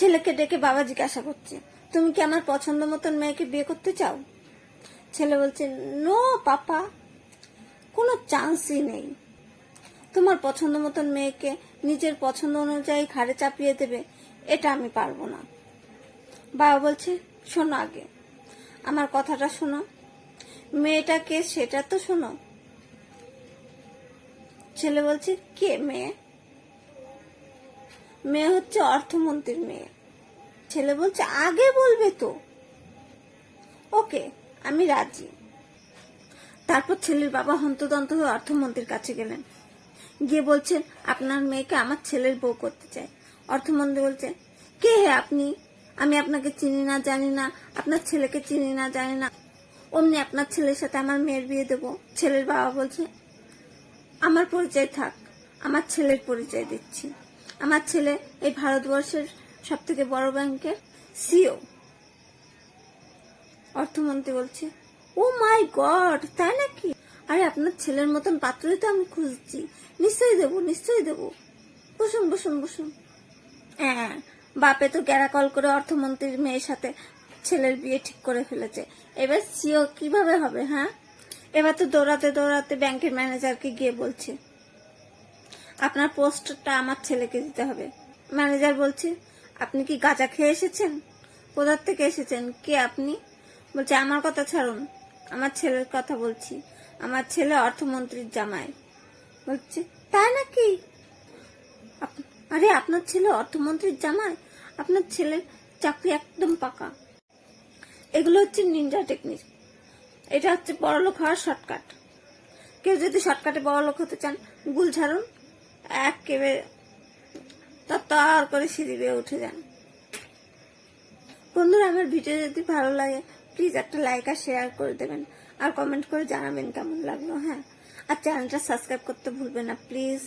ছেলেকে ডেকে বাবা জিজ্ঞাসা করছে, তুমি কি আমার পছন্দ মতন মেয়েকে বিয়ে করতে চাও? ছেলে বলছে, নো পাপা, কোনো চান্সই নেই। তোমার পছন্দ মতন মেয়েকে নিজের পছন্দ অনুযায়ী ঘাড়ে চাপিয়ে দেবে, এটা আমি পারব না। বাবা বলছে, শোনো আগে, আমার কথাটা শোনো। মেয়েটা কে সেটা তো শোনো। ছেলে বলছে, কে মেয়ে? মেয়ে হচ্ছে অর্থমন্ত্রীর মেয়ে। ছেলে বলছে, আগে বলবে তো। ওকে, আমি রাজি। তারপর ছেলের বাবা হন্তদন্ত হয়ে অর্থমন্ত্রীর কাছে গেলেন। গিয়ে বলছেন, আপনার মেয়েকে আমার ছেলের বউ করতে চায় অর্থমন্ত্রী বলছে, কে হে আপনি? আমি আপনাকে চিনি না, জানি না। আপনার ছেলেকে চিনি না, জানি না। অমনি আপনার ছেলের সাথে আমার মেয়ের বিয়ে দেবো। ছেলের বাবা বলছে, আমার পরিচয় থাক, আমার ছেলের পরিচয় দিচ্ছি। আমার ছেলে এই ভারতবর্ষের সব থেকে বড় ব্যাংকের সিও অর্থমন্ত্রী বলছে ও মাই গড তাই নাকি? আরে আপনার ছেলের মতন পাত্রই তো আমি খুঁজছি। নিশ্চয়ই দেবো নিশ্চয়ই দেবো। বসুন বসুন বসুন। হ্যাঁ বাপে তো গ্যারা কল করে অর্থমন্ত্রীর মেয়ের সাথে ছেলের বিয়ে ঠিক করে ফেলেছে। এবার সিও কীভাবে হবে হ্যাঁ? এবার তো দৌড়াতে দৌড়াতে ব্যাংকের ম্যানেজারকে গিয়ে বলছে আপনার পোস্টটা আমার ছেলেকে দিতে হবে। ম্যানেজার বলছে, আপনি কি গাঁজা খেয়ে এসেছেন? কোথার থেকে এসেছেন? কে আপনি? বলছে, আমার কথা ছাড়ুন, আমার ছেলের কথা বলছি। আমার ছেলে অর্থমন্ত্রীর জামাই। বলছে, তাই নাকি? আরে, আপনার ছেলে অর্থমন্ত্রীর জামাই? আপনার ছেলের চাকরি একদম পাকা। এগুলো হচ্ছে নিনজা টেকনিক এটা হচ্ছে বড়লোক হওয়ার শর্টকাট কেউ যদি শর্টকাটে বড়লোক হতে চান গুল ছাড়ুন। একেবারে তর করে সিঁড়ি বেয়ে উঠে যান। বন্ধুরা, আমার ভিডিও যদি ভালো লাগে প্লিজ একটা লাইক আর শেয়ার করে দেবেন। আর কমেন্ট করে জানাবেন কেমন লাগল হ্যাঁ? আর চ্যানেলটা সাবস্ক্রাইব করতে ভুলবেন না প্লিজ